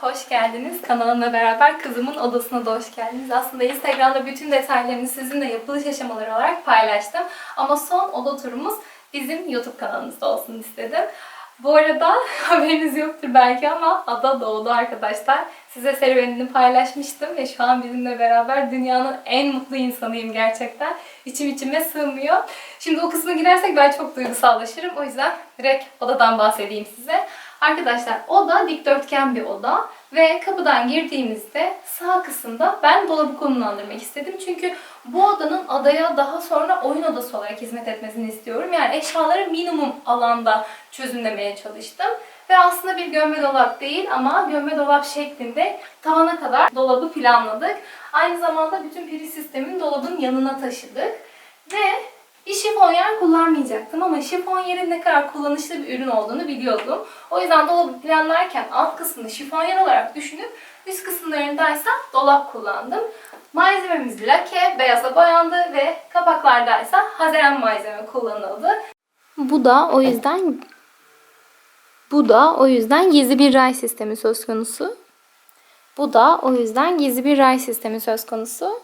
hoş geldiniz. Kanalımla beraber kızımın odasına da hoş geldiniz. Aslında Instagram'da bütün detaylarını sizinle yapılış aşamaları olarak paylaştım. Ama son oda turumuz bizim YouTube kanalımızda olsun istedim. Bu arada haberiniz yoktur belki ama ada doğdu arkadaşlar. Size serüvenini paylaşmıştım ve şu an bizimle beraber dünyanın en mutlu insanıyım gerçekten. İçim içime sığmıyor. Şimdi o kısma girersek ben çok duygusallaşırım. O yüzden direkt odadan bahsedeyim size. Arkadaşlar oda dikdörtgen bir oda ve kapıdan girdiğimizde sağ kısımda ben dolabı konumlandırmak istedim. Çünkü bu odanın adaya daha sonra oyun odası olarak hizmet etmesini istiyorum. Yani eşyaları minimum alanda çözümlemeye çalıştım. Ve aslında bir gömme dolap değil ama gömme dolap şeklinde tavana kadar dolabı planladık. Aynı zamanda bütün priz sistemini dolabın yanına taşıdık. Ve bir şifonyer kullanmayacaktım ama şifonyerin ne kadar kullanışlı bir ürün olduğunu biliyordum. O yüzden dolabı planlarken alt kısmını şifonyer olarak düşünüp üst kısımlarındaysa dolap kullandım. Malzememiz lake, beyaza boyandı ve kapaklardaysa haziran malzeme kullanıldı. Bu da o yüzden bu da o yüzden gizli bir ray sistemi söz konusu. Bu da o yüzden gizli bir ray sistemi söz konusu.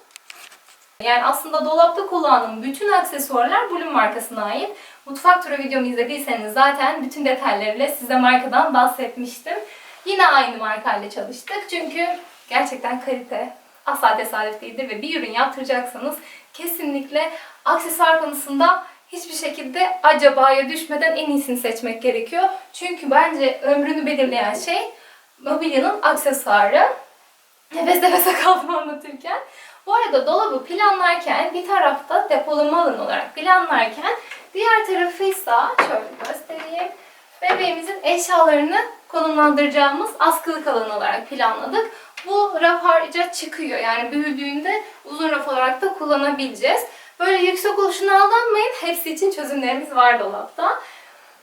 Yani aslında dolapta kullandığım bütün aksesuarlar Bloom markasına ait. Mutfak turu videomu izlediyseniz zaten bütün detaylarıyla size markadan bahsetmiştim. Yine aynı markayla çalıştık. Çünkü gerçekten kalite asla tesadüf değildir ve bir ürün yaptıracaksanız kesinlikle aksesuar konusunda hiçbir şekilde acabaya düşmeden en iyisini seçmek gerekiyor. Çünkü bence ömrünü belirleyen şey mobilyanın aksesuarı. Nefes nefese kaldım anlatırken. Bu arada dolabı planlarken bir tarafta depolama alanı olarak planlarken diğer tarafı ise şöyle göstereyim. Bebeğimizin eşyalarını konumlandıracağımız askılık alanı olarak planladık. Bu raf harca çıkıyor. Yani büyüdüğünde uzun raf olarak da kullanabileceğiz. Böyle yüksek oluşuna aldanmayın. Hepsi için çözümlerimiz var dolapta.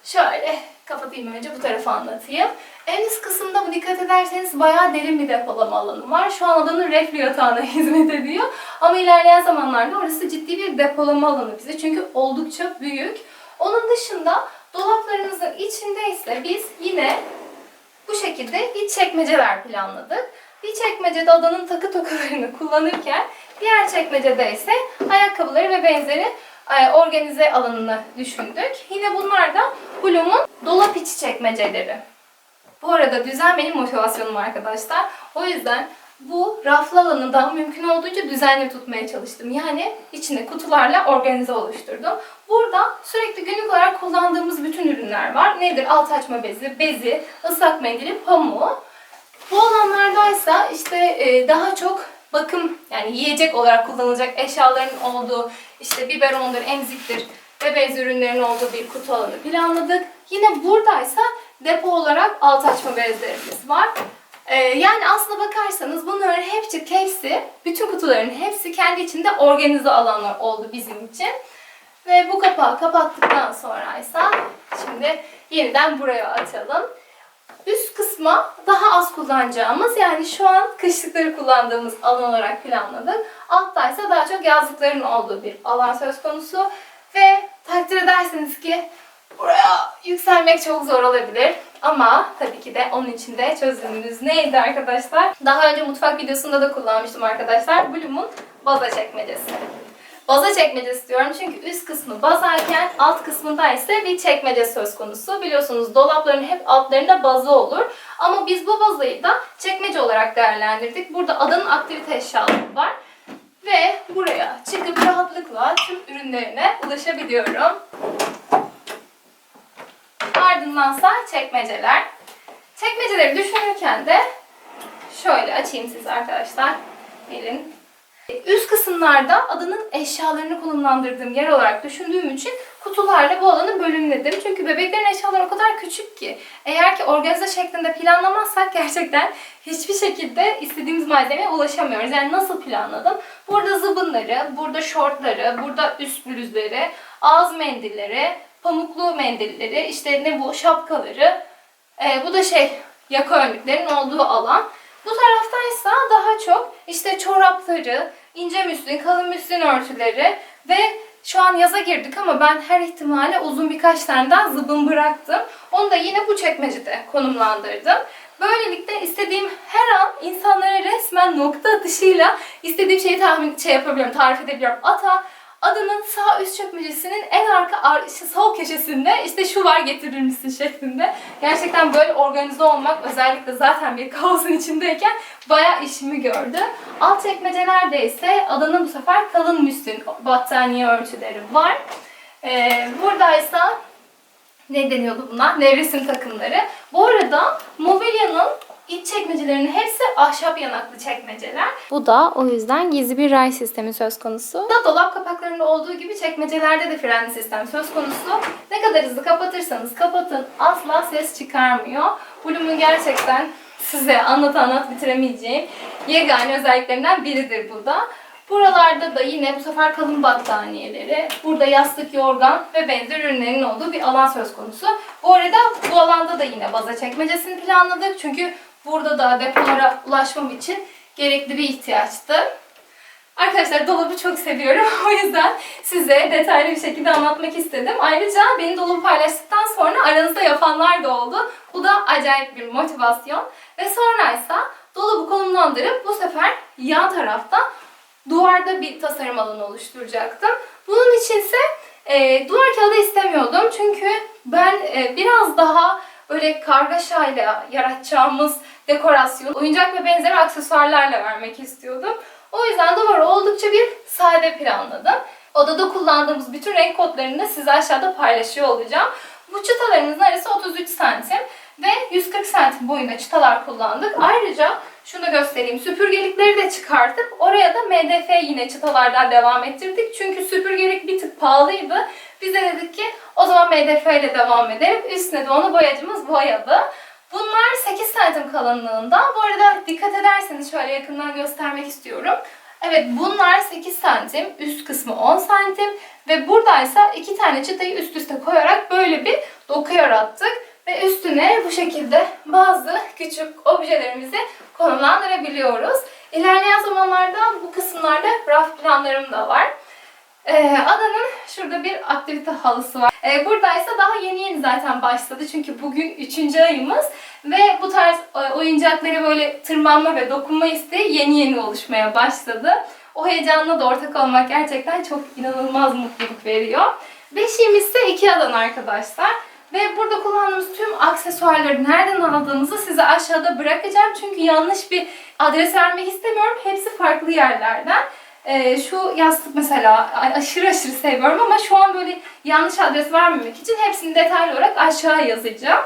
Şöyle kapatayım önce bu tarafı anlatayım. En üst kısımda bu dikkat ederseniz bayağı derin bir depolama alanı var. Şu an odanın reflü yatağına hizmet ediyor. Ama ilerleyen zamanlarda orası ciddi bir depolama alanı bize. Çünkü oldukça büyük. Onun dışında dolaplarımızın içinde ise biz yine bu şekilde iç çekmeceler planladık. Bir çekmecede odanın takı tokalarını kullanırken diğer çekmecede ise ayakkabıları ve benzeri organize alanını düşündük. Yine bunlar da Bloom'un dolap içi çekmeceleri. Bu arada düzen benim motivasyonum arkadaşlar. O yüzden bu raflı alanı da mümkün olduğunca düzenli tutmaya çalıştım. Yani içine kutularla organize oluşturdum. Burada sürekli günlük olarak kullandığımız bütün ürünler var. Nedir? Alt açma bezi, bezi, ıslak mendili, pamuğu. Bu alanlardaysa işte e, daha çok bakım yani yiyecek olarak kullanılacak eşyaların olduğu işte biberondur, emziktir ve bez ürünlerin olduğu bir kutu alanı planladık. Yine buradaysa depo olarak alt açma bezlerimiz var. Ee, yani aslına bakarsanız bunların hepsi, hepsi, bütün kutuların hepsi kendi içinde organize alanlar oldu bizim için. Ve bu kapağı kapattıktan sonra ise şimdi yeniden buraya açalım. Üst kısma daha az kullanacağımız yani şu an kışlıkları kullandığımız alan olarak planladık. Altta ise daha çok yazlıkların olduğu bir alan söz konusu. Ve takdir edersiniz ki buraya yükselmek çok zor olabilir. Ama tabii ki de onun için de çözümümüz neydi arkadaşlar? Daha önce mutfak videosunda da kullanmıştım arkadaşlar. Bloom'un baza çekmecesi. Baza çekmecesi diyorum çünkü üst kısmı bazarken alt kısmında ise bir çekmece söz konusu. Biliyorsunuz dolapların hep altlarında bazı olur. Ama biz bu bazayı da çekmece olarak değerlendirdik. Burada adanın aktivite eşyaları var. Ve buraya çıkıp rahatlıkla tüm ürünlerine ulaşabiliyorum. Ardındansa çekmeceler. Çekmeceleri düşünürken de şöyle açayım size arkadaşlar. Gelin. Üst kısımlarda adanın eşyalarını konumlandırdığım yer olarak düşündüğüm için kutularla bu alanı bölümledim. Çünkü bebeklerin eşyaları o kadar küçük ki eğer ki organize şeklinde planlamazsak gerçekten hiçbir şekilde istediğimiz malzemeye ulaşamıyoruz. Yani nasıl planladım? Burada zıbınları, burada şortları, burada üst bluzları, ağız mendilleri, pamuklu mendilleri, işte ne bu şapkaları, ee, bu da şey yaka önlüklerin olduğu alan. Bu taraftaysa daha çok işte çorapları, ince müslin, kalın müslin örtüleri ve şu an yaza girdik ama ben her ihtimale uzun birkaç tane daha zıbın bıraktım. Onu da yine bu çekmecede konumlandırdım. Böylelikle istediğim her an insanlara resmen nokta atışıyla istediğim şeyi tahmin şey yapabiliyorum, tarif edebiliyorum. Ata adanın sağ üst çökmecesinin en arka ar- işte sol köşesinde işte şu var getirir misin şeklinde. Gerçekten böyle organize olmak özellikle zaten bir kaosun içindeyken bayağı işimi gördü. Alt çekmecelerde ise adanın bu sefer kalın müslin battaniye örtüleri var. Ee, buradaysa ne deniyordu buna? Nevresim takımları. Bu arada mobilyanın iç çekmecelerinin hepsi ahşap yanaklı çekmeceler. Bu da o yüzden gizli bir ray sistemi söz konusu. Da dolap kapaklarında olduğu gibi çekmecelerde de frenli sistem söz konusu. Ne kadar hızlı kapatırsanız kapatın asla ses çıkarmıyor. Bloom'un gerçekten size anlat anlat bitiremeyeceğim yegane özelliklerinden biridir bu da. Buralarda da yine bu sefer kalın battaniyeleri, burada yastık, yorgan ve benzer ürünlerin olduğu bir alan söz konusu. Bu arada bu alanda da yine baza çekmecesini planladık. Çünkü burada da depolara ulaşmam için gerekli bir ihtiyaçtı. Arkadaşlar dolabı çok seviyorum. O yüzden size detaylı bir şekilde anlatmak istedim. Ayrıca beni dolabı paylaştıktan sonra aranızda yapanlar da oldu. Bu da acayip bir motivasyon. Ve sonraysa dolabı konumlandırıp bu sefer yan tarafta duvarda bir tasarım alanı oluşturacaktım. Bunun içinse e, duvar kağıdı istemiyordum. Çünkü ben e, biraz daha böyle kargaşayla yaratacağımız dekorasyon, oyuncak ve benzeri aksesuarlarla vermek istiyordum. O yüzden duvarı oldukça bir sade planladım. Odada kullandığımız bütün renk kodlarını da size aşağıda paylaşıyor olacağım. Bu çıtalarımızın arası 33 santim ve 140 santim boyunda çıtalar kullandık. Ayrıca şunu göstereyim. Süpürgelikleri de çıkartıp oraya da MDF yine çıtalardan devam ettirdik. Çünkü süpürgelik bir tık pahalıydı. Biz de dedik ki o zaman MDF ile devam edelim. Üstüne de onu boyacımız boyadı. Bunlar 8 santim kalınlığında. Bu arada dikkat ederseniz şöyle yakından göstermek istiyorum. Evet bunlar 8 santim, üst kısmı 10 santim ve buradaysa iki tane çıtayı üst üste koyarak böyle bir doku yarattık. Ve üstüne bu şekilde bazı küçük objelerimizi konumlandırabiliyoruz. İlerleyen zamanlarda bu kısımlarda raf planlarım da var. Ee, adanın şurada bir aktivite halısı var. Ee, buradaysa daha yeni yeni zaten başladı. Çünkü bugün 3. ayımız. Ve bu tarz e, oyuncaklara böyle tırmanma ve dokunma isteği yeni yeni oluşmaya başladı. O heyecanla da ortak olmak gerçekten çok inanılmaz mutluluk veriyor. Beşiğimiz ise iki adan arkadaşlar. Ve burada kullandığımız tüm aksesuarları nereden aldığımızı size aşağıda bırakacağım. Çünkü yanlış bir adres vermek istemiyorum. Hepsi farklı yerlerden. Ee, şu yastık mesela aşırı aşırı seviyorum ama şu an böyle yanlış adres vermemek için hepsini detaylı olarak aşağı yazacağım.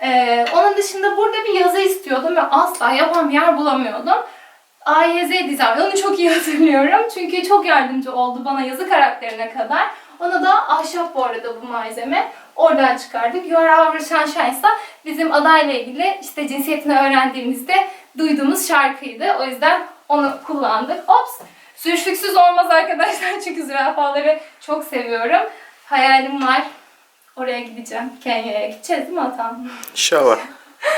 Ee, onun dışında burada bir yazı istiyordum ve asla yapan yer bulamıyordum. AYZ Design. Onu çok iyi hatırlıyorum. Çünkü çok yardımcı oldu bana yazı karakterine kadar. Ona da ahşap bu arada bu malzeme. Oradan çıkardık. You Are Our Sunshine bizim adayla ilgili işte cinsiyetini öğrendiğimizde duyduğumuz şarkıydı. O yüzden onu kullandık. Ops! Sürüşlüksüz olmaz arkadaşlar çünkü zürafaları çok seviyorum. Hayalim var. Oraya gideceğim. Kenya'ya gideceğiz değil mi Atan? İnşallah.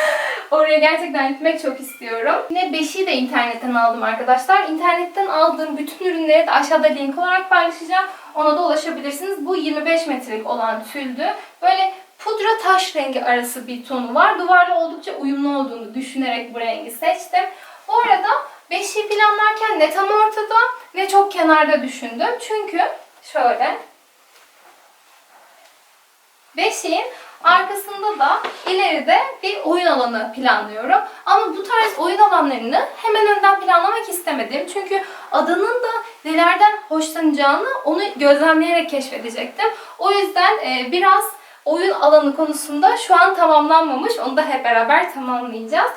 Oraya gerçekten gitmek çok istiyorum. Yine beşiği de internetten aldım arkadaşlar. İnternetten aldığım bütün ürünleri de aşağıda link olarak paylaşacağım. Ona da ulaşabilirsiniz. Bu 25 metrelik olan tüldü. Böyle pudra taş rengi arası bir tonu var. Duvarla oldukça uyumlu olduğunu düşünerek bu rengi seçtim. Bu arada beşiği planlarken ne tam ortada ne çok kenarda düşündüm. Çünkü şöyle Beşiğin arkasında da ileride bir oyun alanı planlıyorum. Ama bu tarz oyun alanlarını hemen önden planlamak istemedim. Çünkü adanın da nelerden hoşlanacağını onu gözlemleyerek keşfedecektim. O yüzden e, biraz oyun alanı konusunda şu an tamamlanmamış. Onu da hep beraber tamamlayacağız.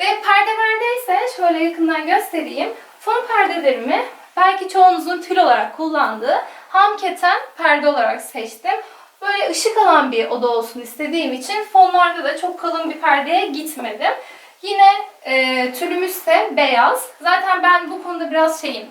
Ve perdelerde ise şöyle yakından göstereyim. Fon perdelerimi belki çoğunuzun tül olarak kullandığı ham keten perde olarak seçtim. Böyle ışık alan bir oda olsun istediğim için fonlarda da çok kalın bir perdeye gitmedim. Yine e, tülümüz ise beyaz. Zaten ben bu konuda biraz şeyim.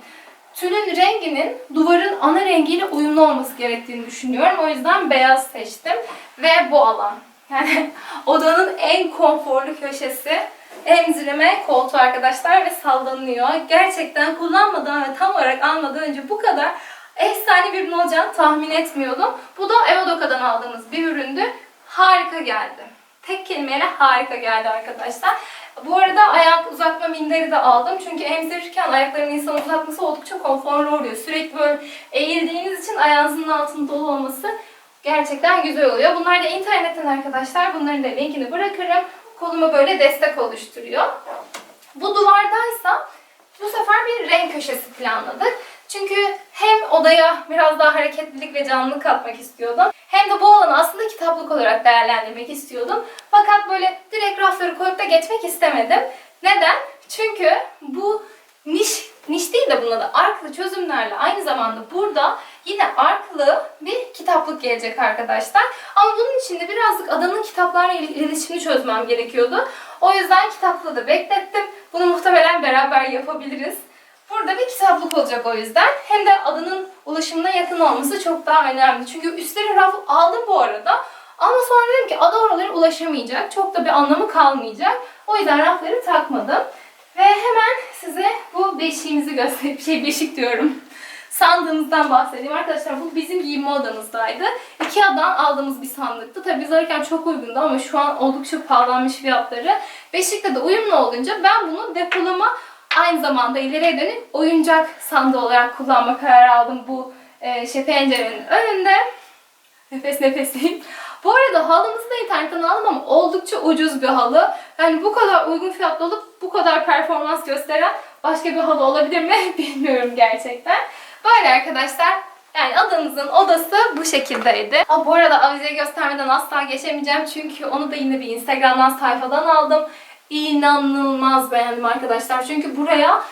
Tülün renginin duvarın ana rengiyle uyumlu olması gerektiğini düşünüyorum. O yüzden beyaz seçtim. Ve bu alan. Yani odanın en konforlu köşesi. Emzireme koltuğu arkadaşlar ve sallanıyor. Gerçekten kullanmadan ve tam olarak almadan önce bu kadar efsane bir ürün olacağını tahmin etmiyordum. Bu da Evadoka'dan aldığımız bir üründü. Harika geldi. tek kelimeyle harika geldi arkadaşlar. Bu arada ayak uzatma minderi de aldım. Çünkü emzirirken ayakların insan uzatması oldukça konforlu oluyor. Sürekli böyle eğildiğiniz için ayağınızın altında dolu olması gerçekten güzel oluyor. Bunlar da internetten arkadaşlar. Bunların da linkini bırakırım. Koluma böyle destek oluşturuyor. Bu duvardaysa bu sefer bir renk köşesi planladık. Çünkü hem odaya biraz daha hareketlilik ve canlılık katmak istiyordum. Hem de bu alanı aslında kitaplık olarak değerlendirmek istiyordum. Fakat böyle direkt rafları koyup da geçmek istemedim. Neden? Çünkü bu niş, niş değil de buna da arklı çözümlerle aynı zamanda burada yine arklı bir kitaplık gelecek arkadaşlar. Ama bunun için de birazcık adanın kitaplarla il- iletişimini çözmem gerekiyordu. O yüzden kitaplığı da beklettim. Bunu muhtemelen beraber yapabiliriz. Burada bir kitaplık olacak o yüzden. Hem de adanın ulaşımına yakın olması çok daha önemli. Çünkü üstleri raf aldım bu arada. Ama sonra dedim ki ada oralara ulaşamayacak. Çok da bir anlamı kalmayacak. O yüzden rafları takmadım. Ve hemen size bu beşiğimizi göstereyim. Şey beşik diyorum. Sandığımızdan bahsedeyim. Arkadaşlar bu bizim giyinme odamızdaydı. Ikea'dan aldığımız bir sandıktı. Tabii biz alırken çok uygundu ama şu an oldukça pahalanmış fiyatları. Beşikle de uyumlu olunca ben bunu depolama aynı zamanda ileriye dönük oyuncak sandığı olarak kullanma kararı aldım bu e, şey pencerenin önünde. Nefes nefeseyim. Bu arada halımızı da internetten aldım ama oldukça ucuz bir halı. Yani bu kadar uygun fiyatlı olup bu kadar performans gösteren başka bir halı olabilir mi bilmiyorum gerçekten. Böyle arkadaşlar yani adamızın odası bu şekildeydi. Aa, bu arada avizeyi göstermeden asla geçemeyeceğim çünkü onu da yine bir Instagram'dan sayfadan aldım. İnanılmaz beğendim arkadaşlar. Çünkü buraya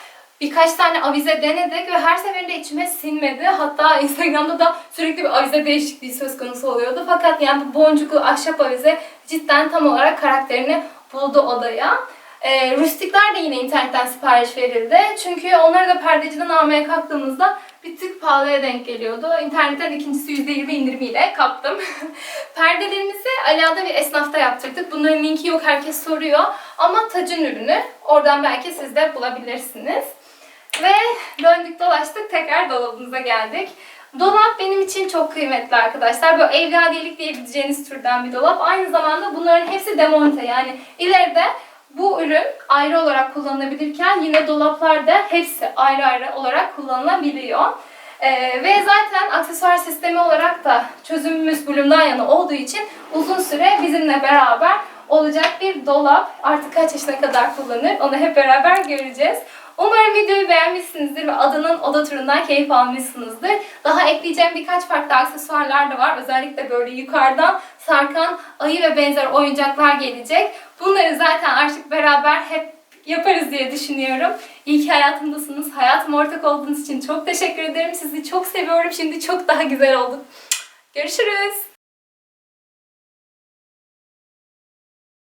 birkaç tane avize denedik ve her seferinde içime sinmedi. Hatta Instagram'da da sürekli bir avize değişikliği söz konusu oluyordu. Fakat yani bu boncuklu ahşap avize cidden tam olarak karakterini buldu odaya. Ee, rustikler de yine internetten sipariş verildi. Çünkü onları da perdeciden almaya kalktığımızda bir tık pahalıya denk geliyordu. İnternetten ikincisi %20 indirimiyle kaptım. Perdelerimizi Alia'da bir esnafta yaptırdık. Bunların linki yok herkes soruyor. Ama tacın ürünü. Oradan belki siz de bulabilirsiniz. Ve döndük dolaştık tekrar dolabımıza geldik. Dolap benim için çok kıymetli arkadaşlar. Böyle evladiyelik diyebileceğiniz türden bir dolap. Aynı zamanda bunların hepsi demonte. Yani ileride bu ürün ayrı olarak kullanılabilirken yine dolaplarda hepsi ayrı ayrı olarak kullanılabiliyor. Ee, ve zaten aksesuar sistemi olarak da çözümümüz Bloom'dan yana olduğu için uzun süre bizimle beraber olacak bir dolap. Artık kaç yaşına kadar kullanır onu hep beraber göreceğiz. Umarım videoyu beğenmişsinizdir ve adanın oda turundan keyif almışsınızdır. Daha ekleyeceğim birkaç farklı aksesuarlar da var. Özellikle böyle yukarıdan sarkan ayı ve benzer oyuncaklar gelecek. Bunları zaten artık beraber hep yaparız diye düşünüyorum. İyi ki hayatımdasınız. Hayatıma ortak olduğunuz için çok teşekkür ederim. Sizi çok seviyorum. Şimdi çok daha güzel olduk. Görüşürüz.